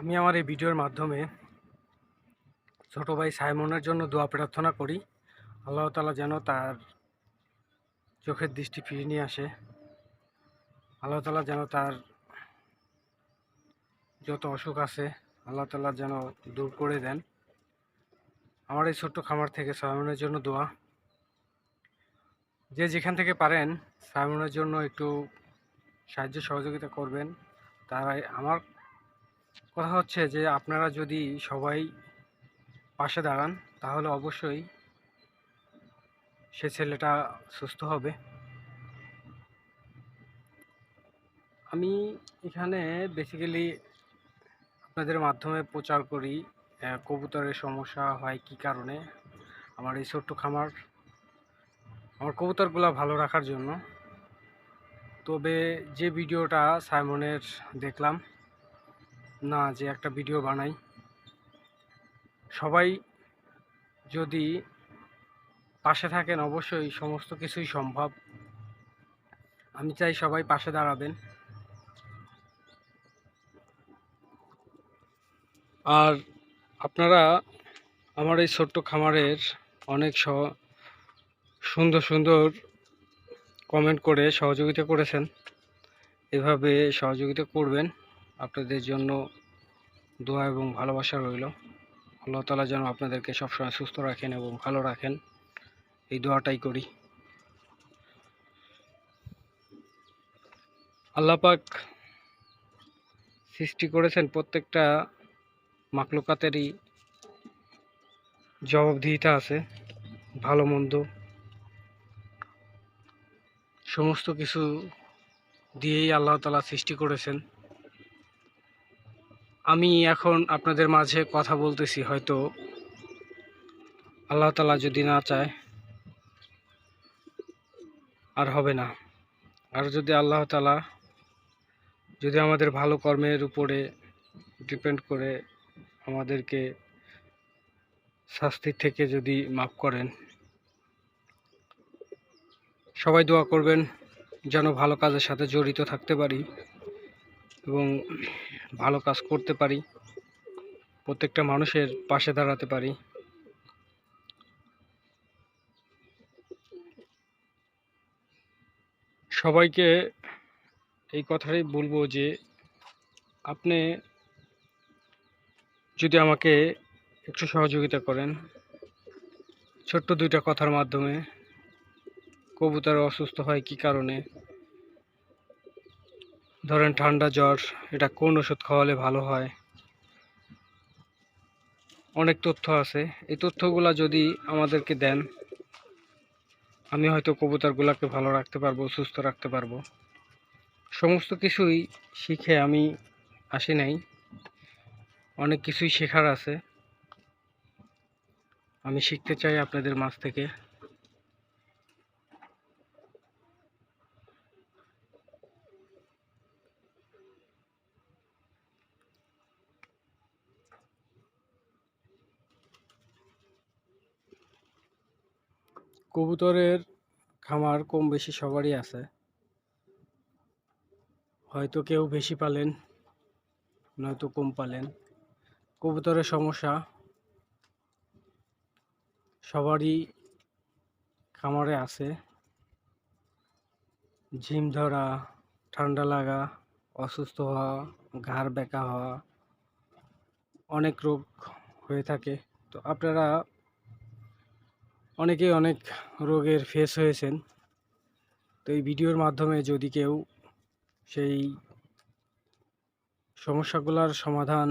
আমি আমার এই ভিডিওর মাধ্যমে ছোট ভাই সাইমনের জন্য দোয়া প্রার্থনা করি। আল্লাহ তালা যেন তার চোখের দৃষ্টি ফিরিয়ে নিয়ে আসে। আল্লাহ তালা যেন তার যত অসুখ আছে, আল্লাহ তালা যেন দূর করে দেন। আমার এই ছোট্ট খামার থেকে সাইমনের জন্য দোয়া। যে যেখান থেকে পারেন সাইমনের জন্য একটু সাহায্য সহযোগিতা করবেন। তারাই আমার কথা হচ্ছে যে, আপনারা যদি সবাই পাশে দাঁড়ান, তাহলে অবশ্যই সে ছেলেটা সুস্থ হবে। আমি এখানে বেসিক্যালি আপনাদের মাধ্যমে প্রচার করি কবুতরের সমস্যা হয় কি কারণে, আমার এই ছোট্ট খামার। আমার কবুতরগুলো ভালো রাখার জন্য। তবে যে ভিডিওটা সাইমনের দেখলাম না যে একটা ভিডিও বানাই। সবাই যদি পাশে থাকেন, অবশ্যই সমস্ত কিছুই সম্ভব। আমি চাই সবাই পাশে দাঁড়াবেন। আর আপনারা আমার এই ছোট্ট খামারের অনেক সুন্দর সুন্দর কমেন্ট করে সহযোগিতা করেছেন। এভাবে সহযোগিতা করবেন। আপনাদের জন্য দোয়া এবং ভালোবাসা রইল। আল্লাহ তালা যেন আপনাদেরকে সবসময় সুস্থ রাখেন এবং ভালো রাখেন। এই দোয়াটাই করি। আল্লাহ পাক সৃষ্টি করেছেন প্রত্যেকটা মাকলুকাতেরই জবাবদিহিতা আছে, ভালো, মন্দ। সমস্ত কিছু দিয়েই আল্লাহ তালা সৃষ্টি করেছেন। আমি এখন আপনাদের মাঝে কথা বলতেছি, হয়তো আল্লাহ তালা যদি না চায়, আর হবে না। আর যদি আল্লাহ তালা যদি আমাদের ভালো কর্মের উপরে ডিপেন্ড করে আমাদেরকে শাস্তির থেকে যদি মাফ করেন, সবাই দোয়া করবেন, যেন ভালো কাজের সাথে জড়িত থাকতে পারি। এবং ভালো কাজ করতে পারি, প্রত্যেকটা মানুষের পাশে দাঁড়াতে পারি। সবাইকে এই কথাটাই বলব যে, আপনি যদি আমাকে একটু সহযোগিতা করেন, ছোট্ট দুইটা কথার মাধ্যমে, কবুতর অসুস্থ হয় কি কারণে ধরেন ঠান্ডা জ্বর, এটা কোন ওষুধ খাওয়ালে ভালো হয়? অনেক তথ্য আছে। এই তথ্যগুলা যদি আমাদেরকে দেন, আমি হয়তো কবুতরগুলোকে ভালো রাখতে পারব, সুস্থ রাখতে পারব। সমস্ত কিছুই শিখে আমি আসি নাই। অনেক কিছুই শেখার আছে। আমি শিখতে চাই আপনাদের মাছ থেকে। কবুতরের খামার কম বেশি সবারই আছে। হয়তো কেউ বেশি পালেন, নয়তো কম পালেন। কবুতরের সমস্যা সবারই খামারে আছে। ঝিম ধরা, ঠান্ডা লাগা, অসুস্থ হওয়া, ঘাড় বেঁকা হওয়া, অনেক রোগ হয়ে থাকে। তো আপনারা অনেকেই অনেক রোগের ফেস হয়েছেন। তো এই ভিডিওর মাধ্যমে যদি কেউ সেই সমস্যাগুলোর সমাধান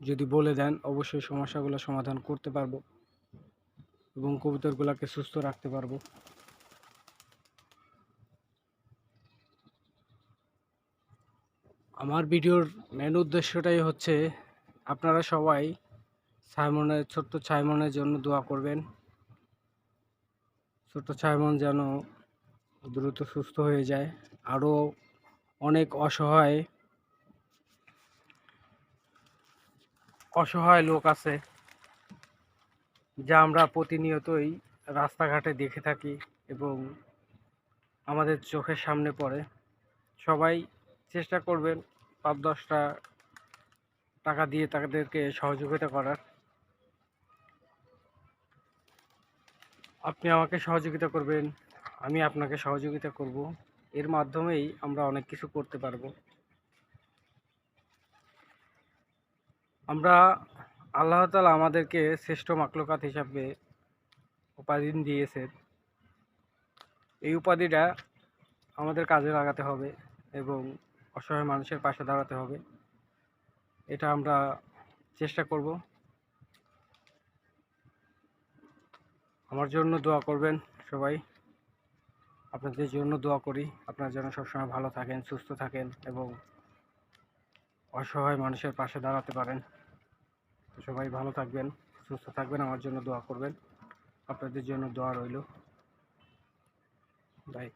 যদি বলে দেন, অবশ্যই সমস্যাগুলো সমাধান করতে পারব এবং কবুতরগুলোকে সুস্থ রাখতে পারব। আমার ভিডিওর মেন উদ্দেশ্যটাই হচ্ছে, আপনারা সবাই সাইমনের, ছোট্ট সাইমনের জন্য দোয়া করবেন। ছোট্ট ছায়মন যেন দ্রুত সুস্থ হয়ে যায়। আরও অনেক অসহায় অসহায় লোক আছে, যা আমরা প্রতিনিয়তই রাস্তাঘাটে দেখে থাকি এবং আমাদের চোখের সামনে পড়ে। সবাই চেষ্টা করবেন পাঁচ দশটা টাকা দিয়ে তাদেরকে সহযোগিতা করার। আপনি আমাকে সহযোগিতা করবেন, আমি আপনাকে সহযোগিতা করব। এর মাধ্যমেই আমরা অনেক কিছু করতে পারব। আমরা আল্লাহ তালা আমাদেরকে শ্রেষ্ঠ মাকলকাত হিসাবে উপাধি দিয়েছেন এই উপাধিটা আমাদের কাজে লাগাতে হবে এবং অসহায় মানুষের পাশে দাঁড়াতে হবে। এটা আমরা চেষ্টা করব। আমার জন্য দোয়া করবেন সবাই। আপনাদের জন্য দোয়া করি। আপনারা যেন সবসময় ভালো থাকেন, সুস্থ থাকেন এবং অসহায় মানুষের পাশে দাঁড়াতে পারেন। সবাই ভালো থাকবেন, সুস্থ থাকবেন, আমার জন্য দোয়া করবেন। আপনাদের জন্য দোয়া রইল। বাই